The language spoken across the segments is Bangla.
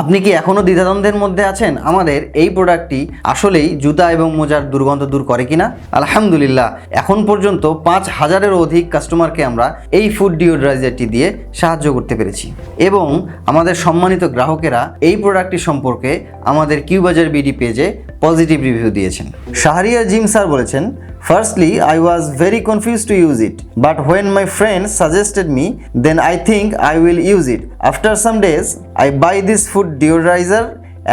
আপনি কি এখনও দ্বিধাদ্বন্দ্বের মধ্যে আছেন? আমাদের এই প্রোডাক্টটি আসলেই জুতা এবং মোজার দুর্গন্ধ দূর করে কিনা? আলহামদুলিল্লাহ, এখন পর্যন্ত পাঁচ হাজারেরও অধিক কাস্টমারকে আমরা এই ফুড ডিওড্রাইজারটি দিয়ে সাহায্য করতে পেরেছি। এবং আমাদের সম্মানিত গ্রাহকেরা এই প্রোডাক্টটি সম্পর্কে আমাদের কিউবাজার বিডি পেজে পজিটিভ রিভিউ দিয়েছেন শাহরিয়ার জিম স্যার বলেছেন Firstly, I was very confused to use it, but when my friend suggested me, then I think I will use it. After some days, I buy this food deodorizer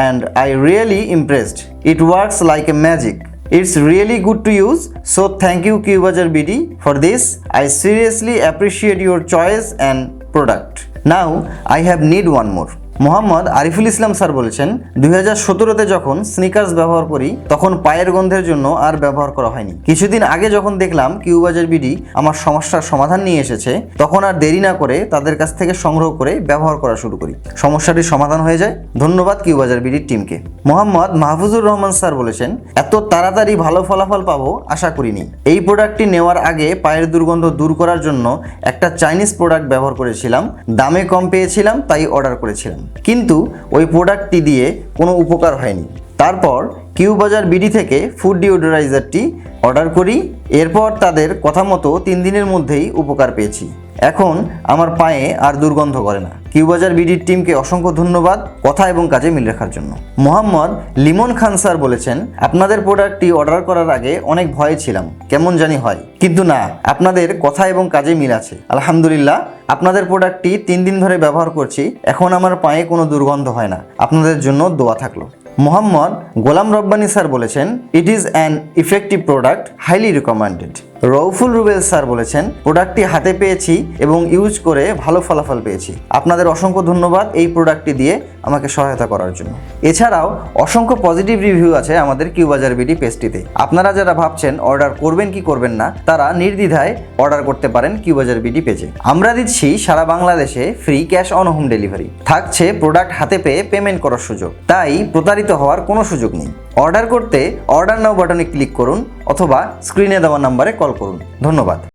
and I really impressed. It works like a magic. It's really good to use, so thank you Cubajar BD for this. I seriously appreciate your choice and product. Now, I have need one more. Mohammad Ariful Islam sir বলেছেন, দুই হাজার সতেরোতে যখন স্নিকার্স ব্যবহার করি, তখন পায়ের গন্ধের জন্য আর ব্যবহার করা হয়নি। কিছুদিন আগে যখন দেখলাম কিউবাজার বিডি আমার সমস্যার সমাধান নিয়ে এসেছে, তখন আর দেরি না করে তাদের কাছ থেকে সংগ্রহ করে ব্যবহার করা শুরু করি। সমস্যাটির সমাধান হয়ে যায়। ধন্যবাদ কিউবাজার বিডির টিমকে। মোহাম্মদ মাহফুজুর রহমান স্যার বলেছেন, এত তাড়াতাড়ি ভালো ফলাফল পাবো, আশা করিনি। এই প্রোডাক্টটি নেওয়ার আগে পায়ের দুর্গন্ধ দূর করার জন্য একটা চাইনিজ প্রোডাক্ট ব্যবহার করেছিলাম। দামে কম পেয়েছিলাম, তাই অর্ডার করেছিলাম। কিন্তু ওই প্রোডাক্টটি দিয়ে কোনো উপকার হয়নি। তারপর কিউ বাজার বিডি থেকে ফুড ডিওডোরাইজারটি অর্ডার করি, এরপর তাদের কথা মতো তিন দিনের মধ্যেই উপকার পেয়েছি। এখন আমার পায়ে আর দুর্গন্ধ করে না। কিউবাজার বিডির টিমকে অসংখ্য ধন্যবাদ, কথা এবং কাজে মিল রাখার জন্য। মোহাম্মদ লিমন খান স্যার বলেছেন, আপনাদের প্রোডাক্টটি অর্ডার করার আগে অনেক ভয়ে ছিলাম, কেমন জানি হয়। কিন্তু না, আপনাদের কথা এবং কাজে মিল আছে। আলহামদুলিল্লাহ, আপনাদের প্রোডাক্টটি তিন দিন ধরে ব্যবহার করছি, এখন আমার পায়ে কোনো দুর্গন্ধ হয় না। আপনাদের জন্য দোয়া থাকল। মোহাম্মদ গোলাম রব্বানি স্যার বলেছেন it is an effective product highly recommended Rouful Rubel sir বলেছেন প্রোডাক্টটি হাতে পেয়েছি এবং ইউজ করে ভালো ফলাফল পেয়েছি। আপনাদের অসংখ্য ধন্যবাদ এই প্রোডাক্টটি দিয়ে আমাকে সহায়তা করার জন্য। এছাড়াও অসংখ্য পজিটিভ রিভিউ আছে আমাদের কিউবাজার বিডি পেজটিতে। আপনারা যারা ভাবছেন অর্ডার করবেন কি করবেন না, তারা নির্দ্বিধায় অর্ডার করতে পারেন কিউবাজার বিডি পেজে। আমরা দিচ্ছি সারা বাংলাদেশে free cash on home delivery থাকছে প্রোডাক্ট হাতে পেয়ে পেমেন্ট করার সুযোগ। তাই প্রতারিত হওয়ার কোনো সুযোগ নেই। অর্ডার করতে অর্ডার নাও বাটনে ক্লিক করুন অথবা স্ক্রিনে দেওয়া নাম্বারে কল করুন। ধন্যবাদ।